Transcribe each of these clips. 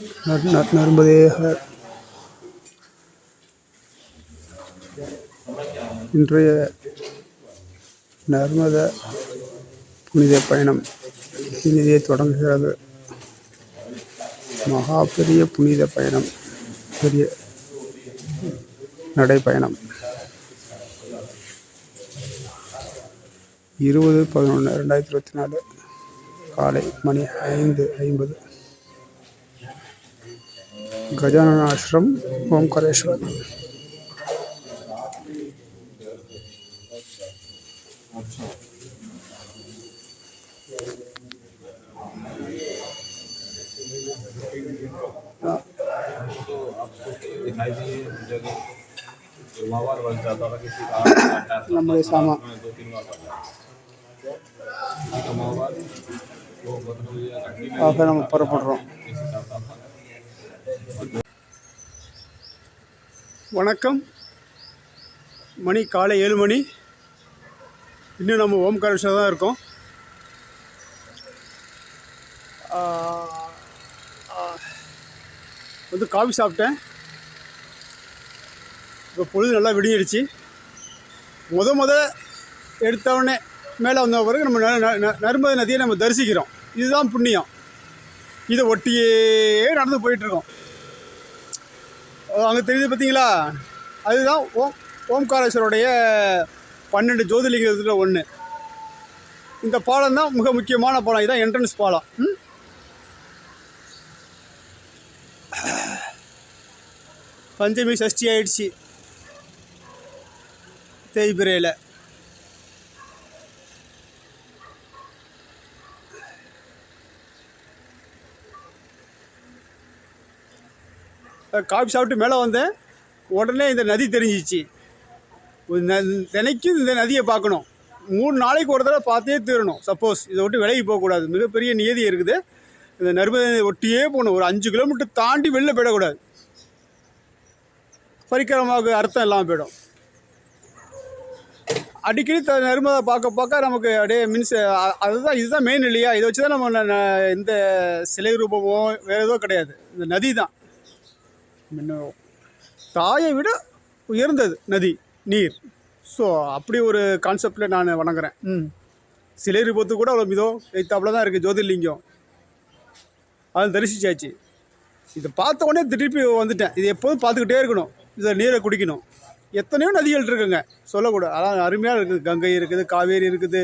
நரும்பதேக இன்றைய நர்மத புனித பயணம் இனிதே தொடங்குகிறது. மகா பெரிய புனித பயணம் பெரிய நடைப்பயணம். இருபது பதினொன்று ரெண்டாயிரத்தி இருபத்தி நாலு காலை மணி ஐந்து ஐம்பது. கஜானனாசிரம் ஓம்கரேஸ்வர் நம்முடைய சாமா. அப்போ நம்ம புறப்படுறோம். வணக்கம். மணி காலை ஏழு மணி. இன்னும் நம்ம ஓம்காரேஸ்வர் தான் இருக்கோம். வந்து காஃபி சாப்பிட்டேன். இப்போ பொழுது நல்லா விடிஞ்சிடுச்சு முத முத எடுத்தவுடனே மேலே வந்த பிறகு நம்ம ந- ந- ந- நர்மதை நதியை நம்ம தரிசிக்கிறோம். இதுதான் புண்ணியம். இதை ஒட்டியே நடந்து போயிட்டுருக்கோம். அங்கே தெரியுது பார்த்தீங்களா அதுதான் ஓம் ஓம்காரேஸ்வருடைய பன்னெண்டு ஜோதிலிங்கத்தில் ஒன்று இந்த பாலம் தான் மிக முக்கியமான பாலம். இதுதான் என்ட்ரன்ஸ் பாலம். பஞ்சமி சஷ்டி ஆயிடுச்சு. தேய்பிரையில். காஃபி சாப்பிட்டு மேலே வந்தேன். உடனே இந்த நதி தெரிஞ்சிச்சு. ஒரு தினைக்கும் இந்த நதியை பார்க்கணும். மூணு நாளைக்கு ஒரு தடவை பார்த்தே தீரணும். சப்போஸ் இதை விட்டு விலகி போகக்கூடாது. மிகப்பெரிய நியதி இருக்குது. இந்த நர்மதை ஒட்டியே போகணும். ஒரு அஞ்சு கிலோமீட்டர் தாண்டி வெளில போயிடக்கூடாது. பரிக்கிரமாவுக்கு அர்த்தம் இல்லாமல் போயிடும். அடிக்கடி த நர்மதை பார்க்க பார்க்க நமக்கு அப்படியே மீன்ஸ் அதுதான் இதுதான் மெயின் இல்லையா இதை வச்சு தான் நம்ம இந்த எந்த சிலை ரூபமோ வேறு எதுவும் கிடையாது. இந்த நதி தான். முன்ன. தாயை விட உயர்ந்தது நதி நீர். ஸோ அப்படி ஒரு கான்செப்டில் நான் வணங்குறேன். ம். சிலை ரூபத்து கூட அவ்வளோ மிதோ. எய்த்தாப்புல தான் இருக்குது ஜோதிர்லிங்கம். அது தரிசிச்சாச்சு. இதை பார்த்த உடனே திருப்பி வந்துட்டேன். இது எப்போதும் பார்த்துக்கிட்டே இருக்கணும். இதை நீரை குடிக்கணும். எத்தனையோ நதிகள் இருக்குங்க. சொல்லக்கூடாது. அதான் அருமையாக இருக்குது. கங்கை இருக்குது காவேரி இருக்குது.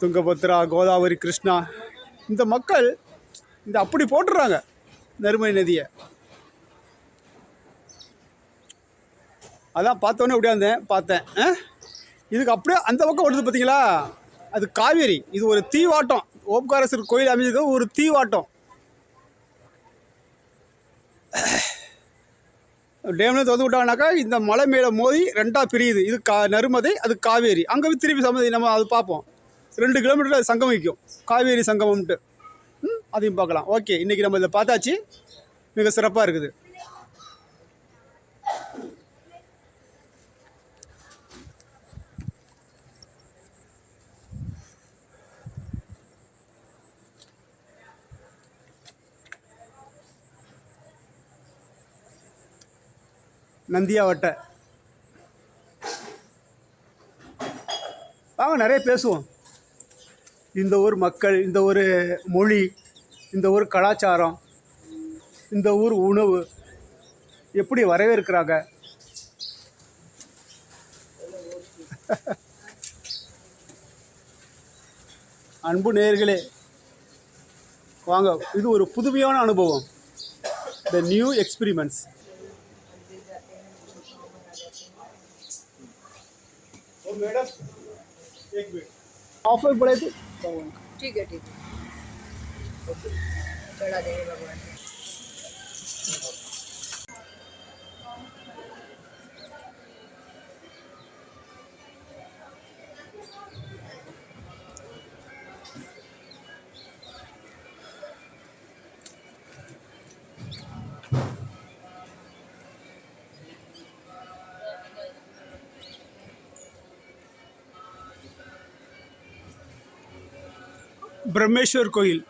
துங்கபத்ரா கோதாவரி கிருஷ்ணா. இந்த மக்கள் இந்த அப்படி போட்டுறாங்க. நறுமை நதியை. அதான் பார்த்தோன்னே உடையாந்தேன் பார்த்தேன். இதுக்கு அப்படியே அந்த பக்கம் வருது பார்த்தீங்களா? அது காவேரி. இது ஒரு தீவாட்டம். ஓம்காரேஸ்வரர் கோயில் அமைஞ்சது ஒரு தீவாட்டம். டேம்ல திறந்து விட்டாங்கனாக்கா இந்த மலை மேலே மோதி ரெண்டாக பிரியுது. இது கா நருமதை அது காவேரி. அங்கே போய் திருப்பி சமதி நம்ம அது பார்ப்போம். ரெண்டு கிலோமீட்டரில் சங்கமிக்கும் காவேரி சங்கமம்ட்டு அதையும் பார்க்கலாம். ஓகே இன்றைக்கி நம்ம இதை பார்த்தாச்சு. மிக சிறப்பாக இருக்குது. நந்தியாவட்டை. வாங்க நிறைய பேசுவோம். இந்த ஊர் மக்கள் இந்த ஒரு மொழி இந்த ஊர் கலாச்சாரம் இந்த ஊர் உணவு எப்படி வரவேற்கிறாங்க? அன்பு நேர்களே வாங்க இது ஒரு புதுமையான அனுபவம். த நியூ எக்ஸ்பிரிமெண்ட்ஸ் मैडम एक मिनट ऑफ़र पड़े थे? ठीक है ठीक है। चढ़ा देंगे भगवान பிரம்மேஸ்வர் கோயில்.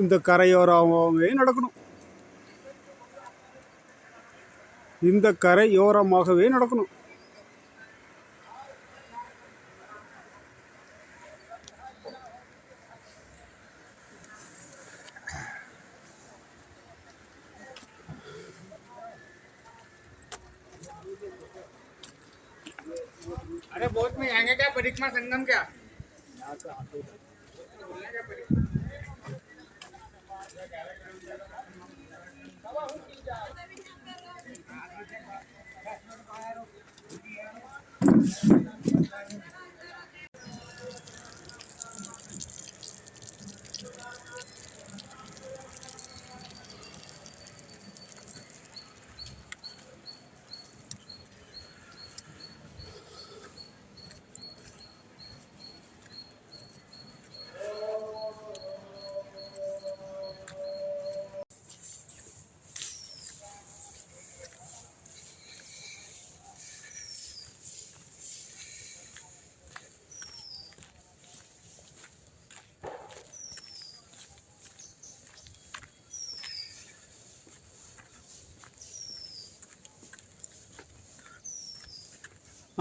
இந்த கரையோரமாகவே நடக்கணும். இந்த கரையோரமாகவே நடக்கணும். अरे बहुत में आएँगे क्या? परिक्रमा संगम क्या?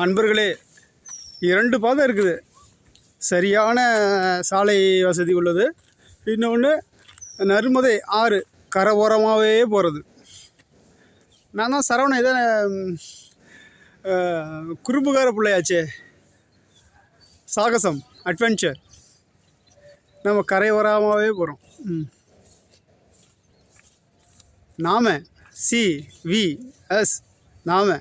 அன்பர்களே இரண்டு பாதை இருக்குது. சரியான சாலை வசதி உள்ளது. இன்னொன்று நர்மதை ஆறு கரை ஓரமாகவே போகிறது நான் தான் சரவணன் இதை குறும்புகார பிள்ளையாச்சே. சாகசம் அட்வென்ச்சர் நம்ம கரை ஓரமாகவே போகிறோம் நாம சி வி எஸ் நாம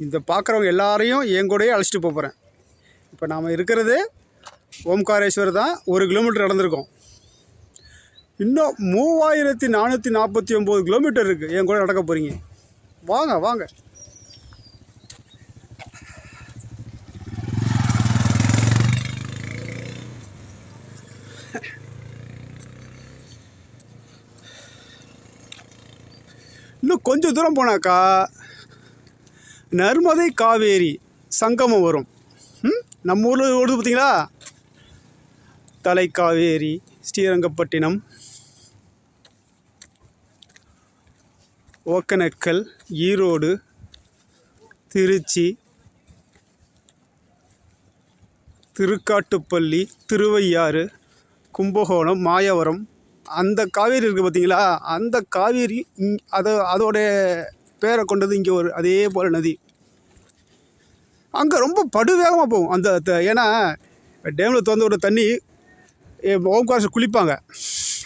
இந்த பார்க்குறவங்க எல்லாரையும் என் கூடயே அழைச்சிட்டு போகிறேன் இப்போ நாம் இருக்கிறது ஓம்காரேஸ்வர் தான் ஒரு கிலோமீட்டர் நடந்திருக்கோம். இன்னும் மூவாயிரத்தி நானூற்றி நாற்பத்தி ஒம்பது கிலோமீட்டர் இருக்குது என் கூட நடக்க போகிறீங்க வாங்க வாங்க. இன்னும் கொஞ்சம் தூரம் போனாக்கா நர்மதை காவேரி சங்கமம் வரும். ம்? நம்ம ஊரில் ஓடுது பார்த்தீங்களா தலைக்காவேரி ஸ்ரீரங்கப்பட்டினம் ஒக்கனக்கல் ஈரோடு திருச்சி திருக்காட்டுப்பள்ளி திருவையாறு கும்பகோணம் மாயவரம். அந்த காவேரி இருக்குது பார்த்தீங்களா அந்த காவேரி அதை அதோடைய பேரை கொண்டது இங்கே ஒரு அதே போல் நதி. அங்கே ரொம்ப படுவேகமாக போகும். அந்த த- ஏன்னா டேமில் திறந்து விட தண்ணி ஓம்காசு குளிப்பாங்க.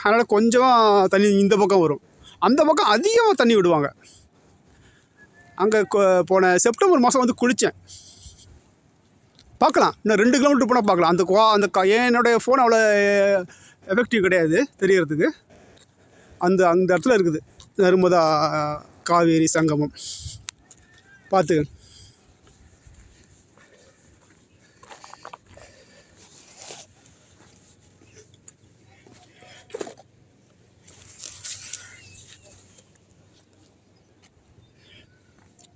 அதனால் கொஞ்சம் தண்ணி இந்த பக்கம் வரும். அந்த பக்கம் அதிகமாக தண்ணி விடுவாங்க. அங்கே போன செப்டம்பர் மாதம் வந்து குளித்தேன் பார்க்கலாம். இன்னும் ரெண்டு கிலோமீட்டர் போனால் பார்க்கலாம். அந்த குவா அந்த க- என்னுடைய ஃபோன் அவ்வளோ எஃபெக்டிவ் கிடையாது தெரியறதுக்கு. அந்த அந்த இடத்துல இருக்குது. நர்மதா காவேரி சங்கமம். பார்த்து.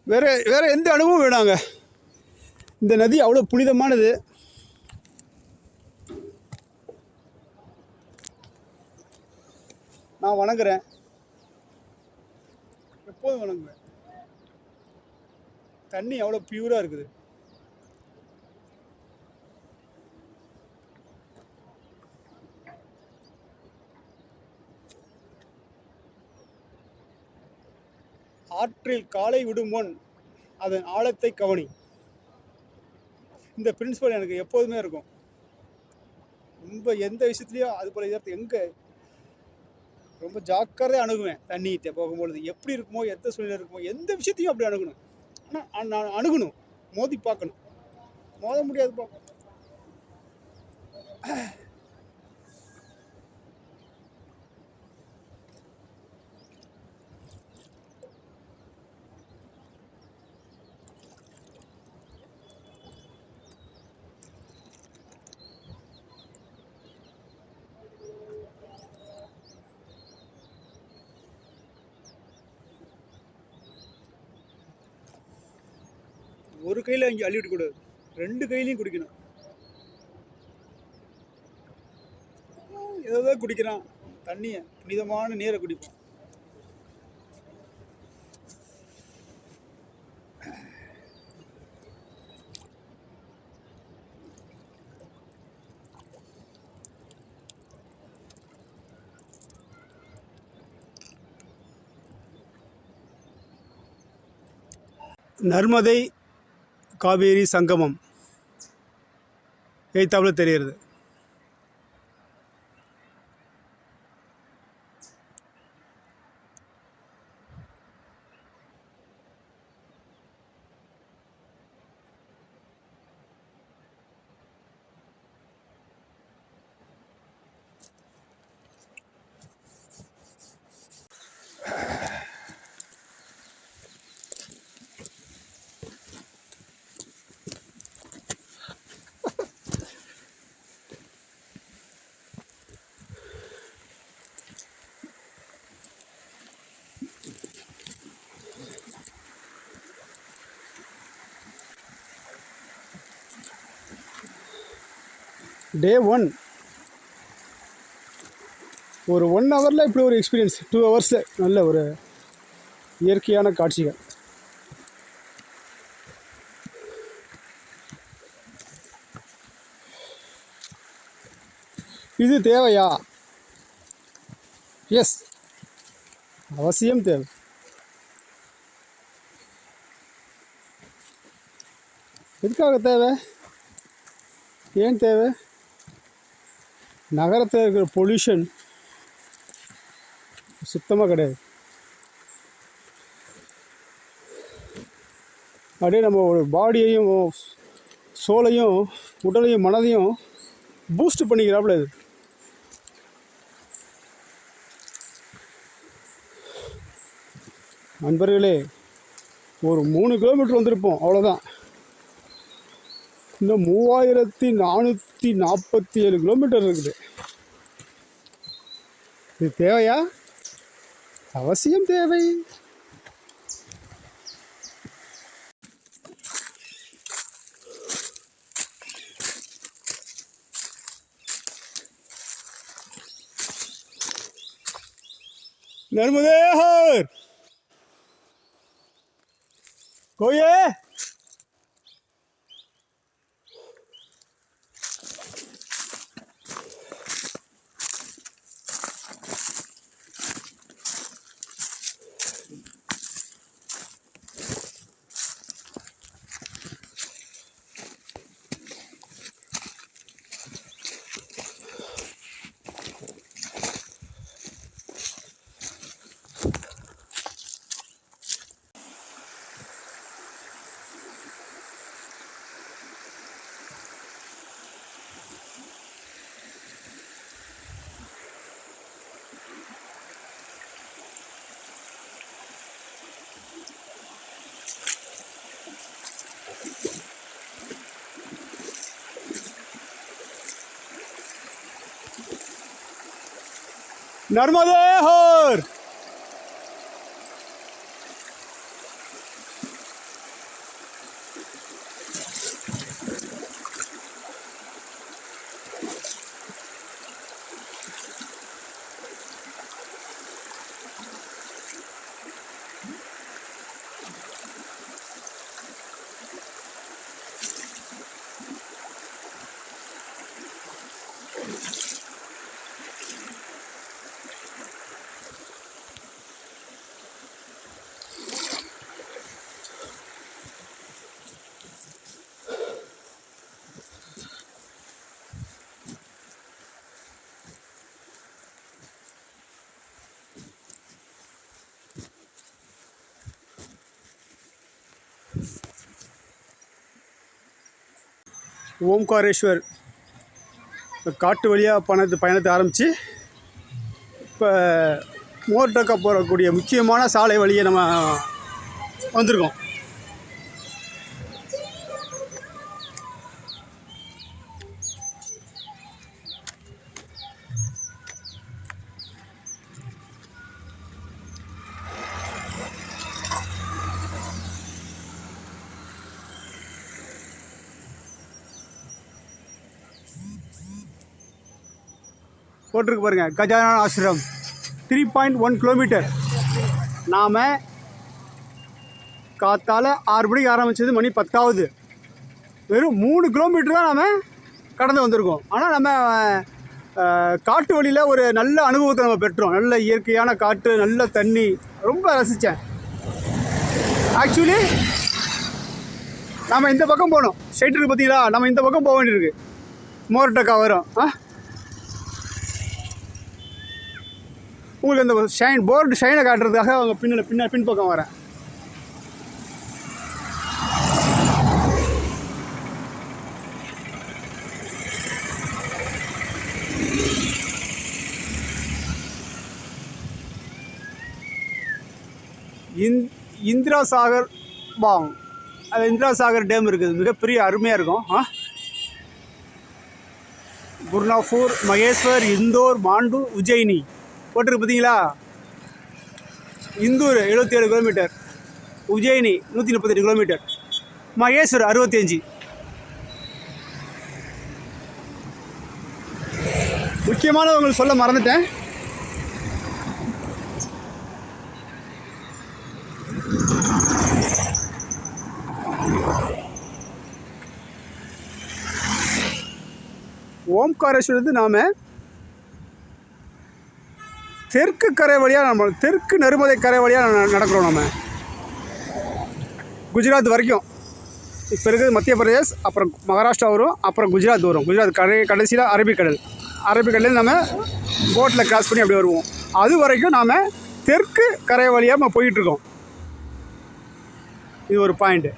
வேறு வேறு எந்த அனுபவம் வேணாங்க. இந்த நதி அவ்வளோ புனிதமானது. நான் வணங்குறேன். எப்போதும் வணங்குவேன். தண்ணி எவ்வளோ பியூராக இருக்குது. ஆற்றில் காலை விடும் முன் அதன் ஆழத்தை கவனி. இந்த பிரின்சிபல் எனக்கு எப்போதுமே இருக்கும். ரொம்ப எந்த விஷயத்துலையும் அது போல் எங்கே ரொம்ப ஜாக்கிரதையாக அணுகுவேன் தண்ணிகிட்ட போகும்பொழுது. எப்படி இருக்குமோ எந்த சூழ்நிலை இருக்குமோ எந்த விஷயத்தையும் அப்படி அணுகணும். ஆனால் நான் அணுகணும். மோதி பார்க்கணும். மோத முடியாதுப்பா ஒரு கையில் இங்கே அள்ளி விடக்கூடாது ரெண்டு கையிலையும் குடிக்கணும். ஏதோ குடிக்கிறான். தண்ணியை புனிதமான நீரை குடிப்பான். நர்மதை காவேரி சங்கமம். எய்த்தாப்பில் தெரிகிறது. Day one. ஒரு ஒன் ஹவரில் இப்படி ஒரு எக்ஸ்பீரியன்ஸ் டூ ஹவர்ஸில் நல்ல ஒரு இயற்கையான காட்சிகள். இது தேவையா? எஸ் அவசியம் தேவை. எதுக்காக தேவை? ஏன் தேவை? நகரத்தில் இருக்கிற பொல்யூஷன் சுத்தமாக கிடையாது. அப்படியே நம்ம ஒரு பாடியையும் சோலையும் உடலையும் மனதையும் பூஸ்ட் பண்ணிக்கிறாப்புல இது. நண்பர்களே ஒரு மூணு கிலோமீட்டர் வந்திருப்போம் அவ்வளோதான் இன்னும் மூவாயிரத்தி நானூற்றி நாற்பத்தி ஏழு கிலோமீட்டர் இருக்குது இது தேவையா அவசியம் தேவை नर्मदे हर कोई है नर्मदे हर। ஓம்காரேஸ்வர். காட்டு வழியாக பணத்து பயணத்தை ஆரம்பித்து இப்போ மோர்டக்கா போகக்கூடிய முக்கியமான சாலை வழியை நம்ம வந்திருக்கோம். போட்டிருக்கு பாருங்க கஜானா ashram three point one kilometre நாம் காத்தால் ஆறு மணிக்கு ஆரம்பித்தது மணி பத்தாவது. வெறும் மூணு கிலோமீட்டர் தான் நாம் கடந்து வந்திருக்கோம். ஆனால் நம்ம காட்டு வழியில் ஒரு நல்ல அனுபவத்தை நம்ம பெற்றோம். நல்ல இயற்கையான காற்று நல்ல தண்ணி ரொம்ப ரசித்தேன் ஆக்சுவலி நம்ம இந்த பக்கம் போகணும் ஸ்ட்ரைட் பார்த்தீங்களா நம்ம இந்த பக்கம் போக வேண்டியிருக்கு. மோர்டக்கா வரும். ஆ? உங்களுக்கு அந்த ஷைன் போர்டு ஷைனை காட்டுறதுக்காக அவங்க பின்ன பின்ன பின்பக்கம் வரேன். இந் இந்திரா சாகர் பாங் அது இந்திரா சாகர் டேம் இருக்குது. மிகப்பெரிய அருமையாக இருக்கும். ஆ? குர்னாஃபூர் மகேஸ்வர் இந்தோர் மாண்டு உஜ்ஜயினி. போட்டிருக்கு பார்த்தீங்களா? இந்தூர் எழுபத்தி ஏழு கிலோமீட்டர் உஜயினி நூற்றி முப்பத்தெட்டு கிலோமீட்டர் மகேஸ்வர் அறுபத்தி அஞ்சு முக்கியமானது உங்களுக்கு சொல்ல மறந்துட்டேன். ஓம்காரேஸ்வரத்து நாம் தெற்கு கரை வழியாக நம்ம தெற்கு நெருமதை கரை வழியாக நடக்கிறோம் நம்ம குஜராத் வரைக்கும். இப்போ இருக்கிறது மத்திய பிரதேஷ் அப்புறம் மகாராஷ்டிரா வரும் அப்புறம் குஜராத் வரும். குஜராத் கடை கடைசியில் அரபிக்கடல். அரபிக்கடலில் நம்ம போட்டில் கிராஸ் பண்ணி அப்படி வருவோம். அது வரைக்கும் நாம் தெற்கு கரை வழியாக நம்ம போயிட்டுருக்கோம் இது ஒரு பாயிண்ட்டு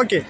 ஓகே